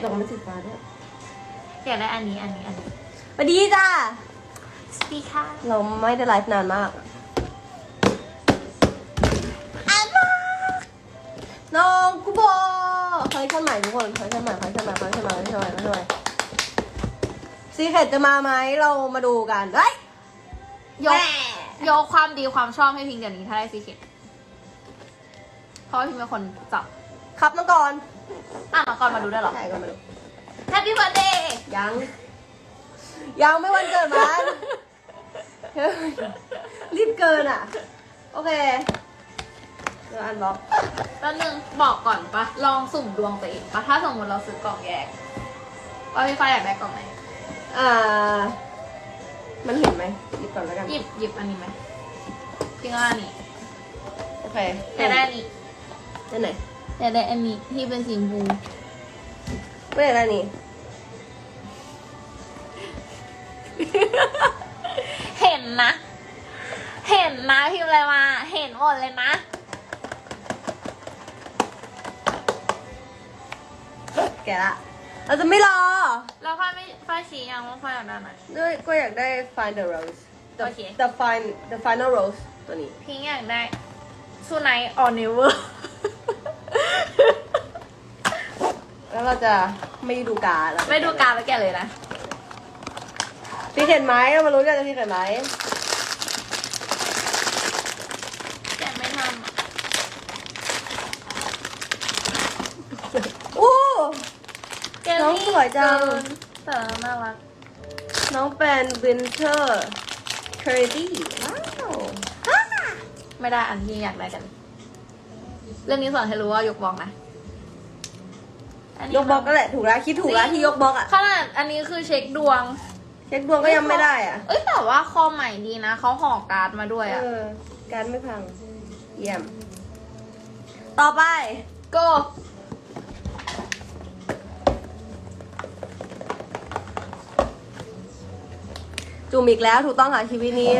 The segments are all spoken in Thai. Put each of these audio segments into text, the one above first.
แต่มันสีฟ้าด้วยอยากได้อันนี้อันนี้อันนี้สวัสดีจ้าสวัสดีค่ะ เราไม่ได้ไลฟ์นานมากอันน่าน้องกูโบคอลเลคชันใหม่ทุกคนคอลเลคชันใหม่คอลเลคชันใหม่คอลเลคชันใหม่คอลเลคชันใหม่คอลเลคชันใหม่ซีเคทจะมาไหมเรามาดูกันเฮ้ยยกยกความดีความชอบให้พิงเดี๋ยวนี้ถ้าได้ซีเค็ดเพราะว่าพิงเป็นคนจับครับน้องกรณ์ อะน้องกอนมาดูได้วยเหรอ ใช่ก่อนมาดู Happy birthday ยัง ยังไม่วันเกิดมัน รีบเกินอะ โอเคเดี๋ยวอันบล็อกแป๊บนึงบอกก่อนปะลองสุ่มดวงตัวเองปะถ้าสมมติเราซื้อกล่องแยกว่าพี่ฟ้าอยากได้กล่องไหนอ่า มันเห็นไหมหยิบก่อนแล้วกันหยิบหยิบอันนี้ไหมพี่ว่าอันนี้โอเคอยากได้อันนี้ได้ไหน อยากได้อันนี้ที่เป็นสีชมพูไม่ได้นี่ เห็นนะ เห็นนะพิมพ์อะไรมา เห็นหมดเลยนะ แกะละ เราจะไม่รอแล้วฟ้าไม่ฟ้าชี้ยังว่าฟ้าอยากได้ไหนด้วยก็อยากได้ find the rose the โอเค the find the final rose ตัวนี้ พิงอยากได้ซูไนออนเนเวอร์ แล้วเราจะไม่ดูการแล้วไม่ดูการแล้วแกะเลยนะ พี่เห็นไหมเรามารู้กันจะพี่เห็นไหมแกะไม่ทอู้ำแกะน้องสวยจัง แต่น่ารัก น้องเป็น winter c u r d y ว้าวไม่ได้อันที่อยากได้กัน เรื่องนี้สอนให้รู้ว่ายกบล็อกนะ นนี้ยกบล็อกก็แหละถูกแล้วคิดถูกแล้วที่ยกบล็อกอะขนาดอันนี้คือเช็คดวง เช็คดวงก็ยังไม่ได้อะเอ้ยแต่ว่าคอใหม่ดีนะเขาห่อการ์ดมาด้วยเออะอการไม่พังเยี่ยม ต่อไปก็จุ่มอีกแล้วถูกต้องค่ะชีวิตนี้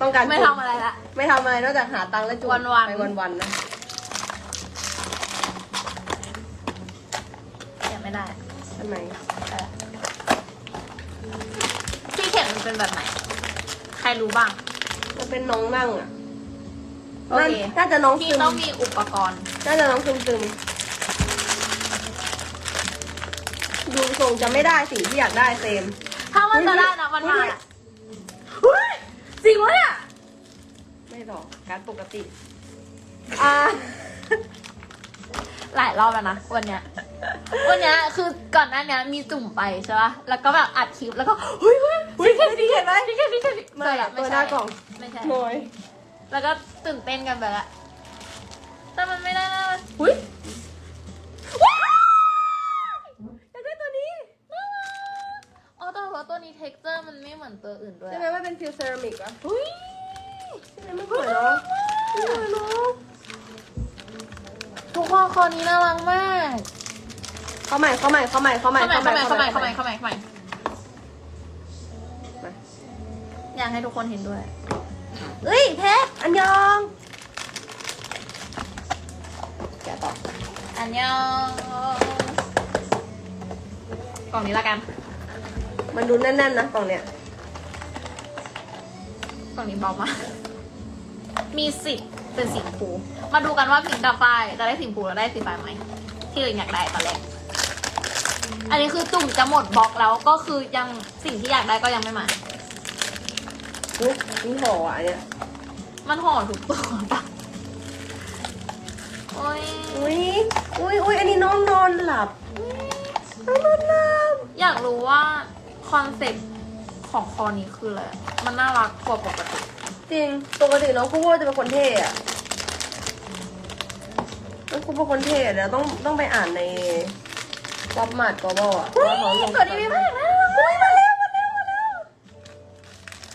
ต้องการไม่จุ่ทำอะไรละ ไม่ทำอะไรนอกจากหาตังค์และจุ่มวันๆ ไปวันๆนะ แกะ ไม่ได้ทำไมที่เข็มมันเป็นแบบไหน ใครรู้บ้าง มันเป็นน้องนั่งอะโอเค น่าจะน้องที่ซึมต้องมีอุปกรณ์ น่าจะน้องซึมซึมดูทรงจะไม่ได้สิ่งที่อยากได้เซม ถ้ามันจะได้นะมันมาเฮ้ยจริงวะเนี่ยไม่หรอกการดปกติ อ่า หลายรอบแล้วนะวันเนี้ยวันเนี้ยคือก่อนหน้าเนี้ยมีจุ่มไปใช่ปะแล้วก็แบบอัดคลิปแล้วก็เฮ้ยเฮ้ยเฮ้ยพี่เห็นไหมพี่แค่พี่แค่พี่ไม่อะตัวหน้ากล่องไม่ใช่น้อยแล้วก็ตื่นเต้นกันไปละแต่มันไม่ได้นะหุ้ยอยากได้ตัวนี้อ๋อแต่ว่าตัวนี้เท็กเจอร์มันไม่เหมือนตัวอื่นด้วยใช่ไหมว่าเป็นฟิลเซรามิกอะหุ้ยใช่ไหมมันสวยเนาะสวยเนาะ ทุกคนคนนี้น่ารักมากเข้าใหม่เข้าใหม่เข้าใหม่เข้าใหม่เข้าใหม่เข้าใหม่เข้าใหม่เข้าใหม่เข้าใหม่เข้าใหม่มาอยากให้ทุกคนเห็นด้วยเอ้ยเพชรอันยองแกะต่ออันยองกล่องนี้ละกัน มันดูแน่นๆนะกล่องเนี้ยกล่องนี้เบามากมีสิทธิ์เป็นสีชมพูมาดูกันว่าพิงกับฝ้ายจะได้สีชมพูแล้วได้สีฟ้าไหมที่เราอยากได้ตอนแรกอันนี้คือจุ่มจะหมดบล็อกแล้วก็คือยังสิ่งที่อยากได้ก็ยังไม่มาอุ๊ยนี่ห่ออะอันเนี้ยมันห่อทุกตัวปะโอ้ยอุ้ยอุ้ยอุ้ยอันนี้น้องนอนหลับน้องนอนหลับอยากรู้ว่าคอนเซ็ปต์ของคอนี้คืออะไรมันน่ารักกว่าปกติจริงปกติน้องคูโบจะเป็นคนเท่อะ น้องคูโบเป็นคนเท่เดี๋ยวต้องต้องไปอ่านในป๊อปมาดกอบออะว่าเขาลง ตัวนี้มีมากนะอุ้ยมาแล้วมาแล้วมาแล้ว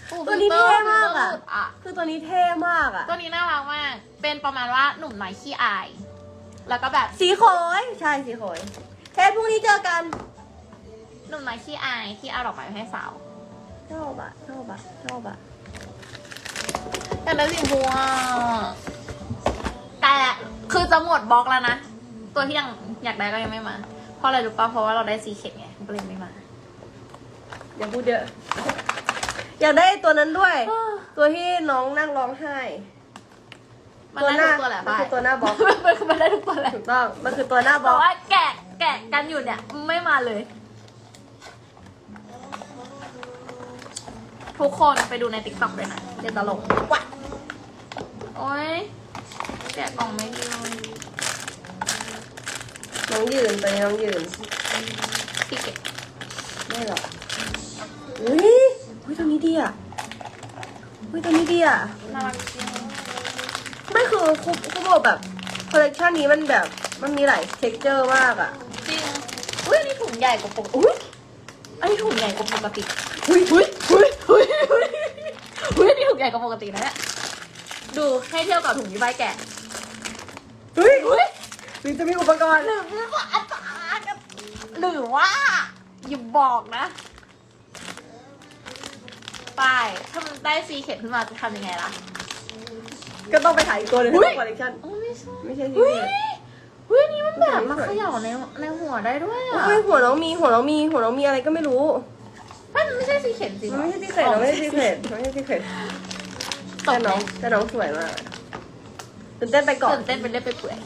โอ้ตัวนี้เท่มากอะฟิลเตร์หลุดอะ คือตัวนี้เท่มากอะตัวนี้น่ารักมาก เป็นประมาณว่าหนุ่มน้อยขี้อาย แล้วก็แบบสีโขยใช่สีโขยเทปพรุ่งนี้เจอกันหนุ่มน้อยขี้อายที่เอาดอกไม้ไปให้สาวชอบอะชอบอะชอบอะแต่แล้วสีชมพูอะแต่ คือจะหมดบล็อกแล้วนะ ตัวที่ยังอยากได้ก็ยังไม่มา เพราะอะไรรู้ปะเพราะว่าเราได้ซีเค็ดไงมันก็เลยไม่มา อย่าพูดเยอะ อยากได้ตัวนั้นด้วย ตัวที่น้องนั่งร้องไห้มันได้ทุกตัวแหละมันป้ายคือตัวหน้าบล็อกมันคือมันได้ทุกตัวแหละถูกต้อง มันคือตัวหน้าบแต่ล็อกว่าแกะแกะกันอยู่เนี่ยไม่มาเลย ทุกคนไปดูในติ๊กต็อกเลยนะเดี๋ยวตลกว้าโอ๊ย แกะกล่องไม่ดีเลยน้องยืนตัวนี้น้องยืนพี่เก็บไม่หรอกอุ้ยอุ้ยตัวนี้ดีอะอุ้ยตัวนี้ดีอะน่ารักจริงไม่คือคุคุบอกแบบคอลเลกชันนี้มันแบบมันมีหลายเท็กเจอร์มากอะจริงอุ้ยอันนี้ถุงใหญ่กว่าปกติอุ้ยอันนี้ถุงใหญ่กว่าปกติอุ้ยอุ้ยอุ้ยอุ้ยอุ้ยอุ้ยอันนี้ถุงใหญ่กว่าปกตินะเนี่ยดูให้เทียบกับถุงที่ใบแกะ อุ้ยอุ้ยหรือจะมีอุปกรณ์ หรือว่าอาจารย์หรือว่าอย่าบอกนะไปถ้ามันได้ซีเข็ดขึ้นมาจะทำยังไงล่ะ ก็ต้องไปถ่ายอีกตัวหนึงอุ๊ยในคอลเลกชันโอ้ไม่ใช่ไม่ใช่ที่อุ้ยนี่อุ้ยนี่มันแบบมาเขย่าในในหัวได้ด้วยอะอุ้ยหัวน้องมีหัวน้องมีหัวน้องมีอะไรก็ไม่รู้ไม่มันไม่ใช่ซีเข็ดจริงมันไม่ใช่ที่เขตมันไม่ใช่ที่เขตมันไม่ใช่ที่เขตตแต่กน้น้อองงแต่น้องสวยมาก ตื่นเต้นไปก่อนตื่นเต้นไปเรื่อยไปเปื่อย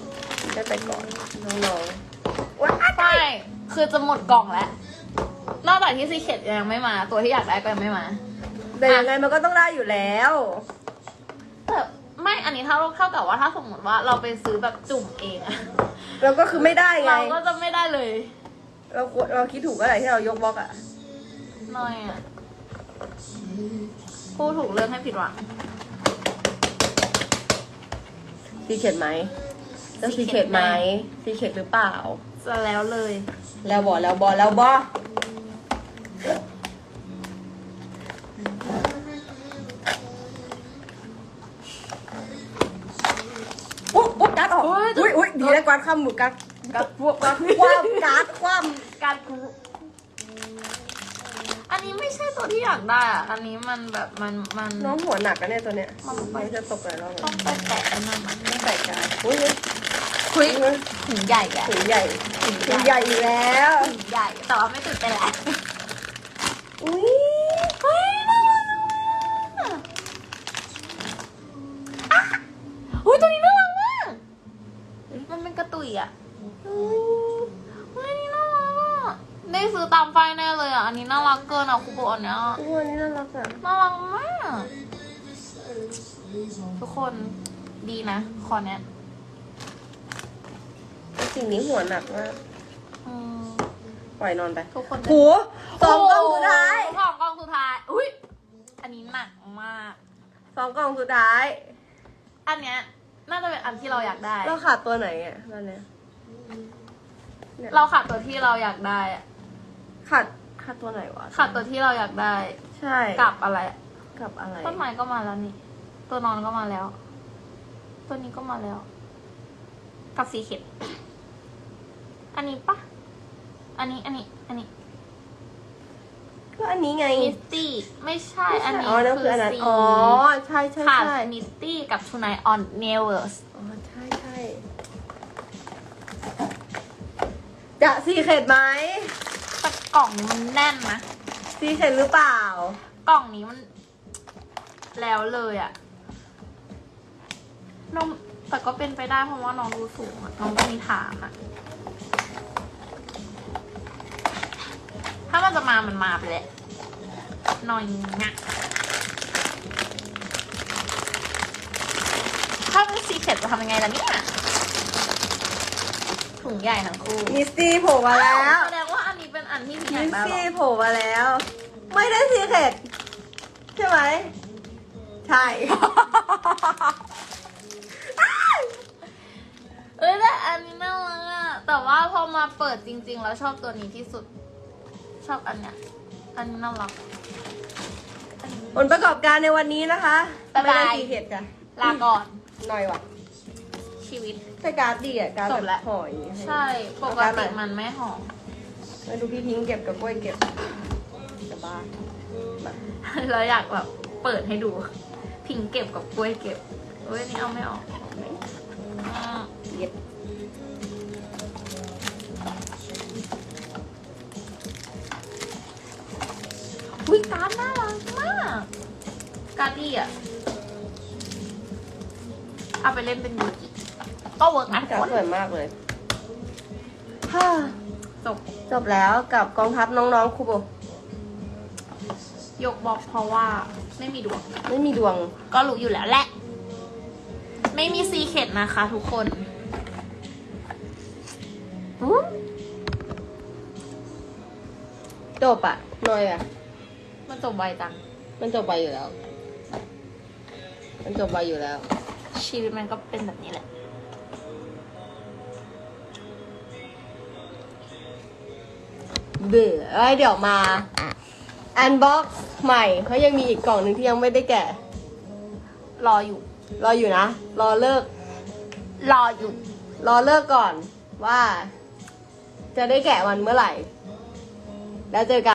ตื่นเต้นไปก่อนน้องๆว้าใช่คือจะหมดกล่องแล้ว นอกจากที่ซีเข็ดยังไม่มา ตัวที่อยากได้ก็ยังไม่มาแต่ยังไงมันก็ต้องได้อยู่แล้วแต่ไม่อันนี้เท่าเท่ากับว่าถ้าสมมติว่าเราไปซื้อแบบจุ่มเองอะเราก็คือไม่ได้ไงเราก็จะไม่ได้เลย เราควรเราคิดถูกก็ไหนที่เรายกบล็อกอะน้อยอะพูดถูกเรื่องให้ผิดหวัง ซีเขตไหมแล้วซีเขตไหมซีเขตหรือเปล่า จะแล้วเลย แล้วบอแล้วบอแล้วบออุ๊ยอุ๊ยการ์ดออกอุ๊อุ้ยยอุ้ยดีนะการ์ดคว่ำหมึกการ์ดการ์ดพวกการ์ดคว่ำการ์ดค ได้อะอันนี้มันแบบมันมันำน้องหัวหนักกันเนี่ยตัวเนี้ยมันไปมันจะตกหลายรอบต้องไปแตะไอ้นั่นอะไม่ใส่การ์ดอุ้ยอุ้ยคุยอุ้ยถุงใหญ่แกถุงใหญ่ถุงถุงใหใหญ่ญ่อยู่แล้วถุงใหญ่แต่ว่าไม่ตื่นเต้นแหละอุ้ย อะคูโบอันเนี้ยอุ้ยอันนี้น่ารักอะน่ารักมาก ทุกคนดีนะ คอเนี้ยแต่สิ่งนี้หัวหนักมากอืมปล่อยนอนไปทุกคนหูสองกล่องสุดท้ายสองกล่องสุดท้าย อุ้ย อันนี้หนักมาก สองกล่องสุดท้าย อันเนี้ยน่าจะเป็นอันที่เราอยากได้ เราขาดตัวไหนอะตอนเนี้ยเราขาดตัวที่เราอยากได้อะขาด ขาดตัวไหนวะขาดตัวที่เราอยากได้ ใช่กับอะไรอะกับอะไรต้นไม้ก็มาแล้วนี่ ตัวนอนก็มาแล้ว ตัวนี้ก็มาแล้ว กับสีเข็ดอันนี้ปะอันนี้ อันนี้ อันนี้ ก็อันนี้ไงมิสตี้ไม่ใช่ อันนี้อ๋อนั่นคืออันนั้นสีอ๋อ ใช่ใช่ขาดใช่มิสตี้กับทูไนออนเนเวอร์สอ๋อ ใช่ใช่จะซีเข็ดไหม แต่กล่องนี้มันแน่นนะ ซีเข็ดหรือเปล่า กล่องนี้มัน แล้วเลยอะน้องแต่ก็เป็นไปได้เพราะว่าน้องดูสูงอะน้องก็มีฐานอะถ้ามันจะมามันมาไปแหละหน่อยงะถ้าเป็นซีเค็ดจะทำยังไงล่ะเนี่ยถุงใหญ่ทั้งคู่มิสซี่โผล่มาแล้ว แสดงว่า อันนี้เป็นอันที่พี่อมิยากสได้เหรซี่อโผล่มาแล้ว ไม่ได้ซีเข็ดใช่ไหม ใช่ เอ้ยแต่อันนี้น่ารักอะแต่ว่าพอมาเปิดจริง ๆ แล้วชอบตัวนี้ที่สุด ชอบอันเนี้ยอันนี้น่ารัก ผลประกอบการในวันนี้นะคะ บ๊ายไม่บาย ได้ซีเข็ดจ้ะลาก่อนหน่อยว่ะชีวิต แต่การ์ดดีอะการ์ดจแบบบแล้วห่อย ใช่ปกติมันไม่หอม มาดูพี่พิงเก็บกับกล้วยเก็บจะบ้าแบบเราอยากแบบเปิดให้ดู พิงเก็บกับกล้วยเก็บเฮ้ยนี่เอาไม่ออกเย็บอุ้ยการน่ารักมาก การดีอะ เอาไปเล่นเป็นยูกิก็เวิร์กนะจัดสวยมากเลยฮ่า จบจบแล้วกับกองทัพน้องๆคูโบยกบอกเพราะว่าไม่มีดวง ไม่มีดวงก็รู้อยู่แล้วแหละ ไม่มีซีเคดนะคะทุกคนจบอะหน่อยอะมันจบไวจัง มันจบไปอยู่แล้ว มันจบไปอยู่แล้ว ชีวิตมันก็เป็นแบบนี้แหละ เบื่อเอ้ยเดี๋ยวมาอันบ็อกซ์ใหม่เขายังมีอีกกล่องหนึ่งที่ยังไม่ได้แกะ รออยู่ รออยู่นะ รอเลิก รออยู่ รอเลิกก่อนว่า จะได้แกะวันเมื่อไหร่ แล้วเจอกัน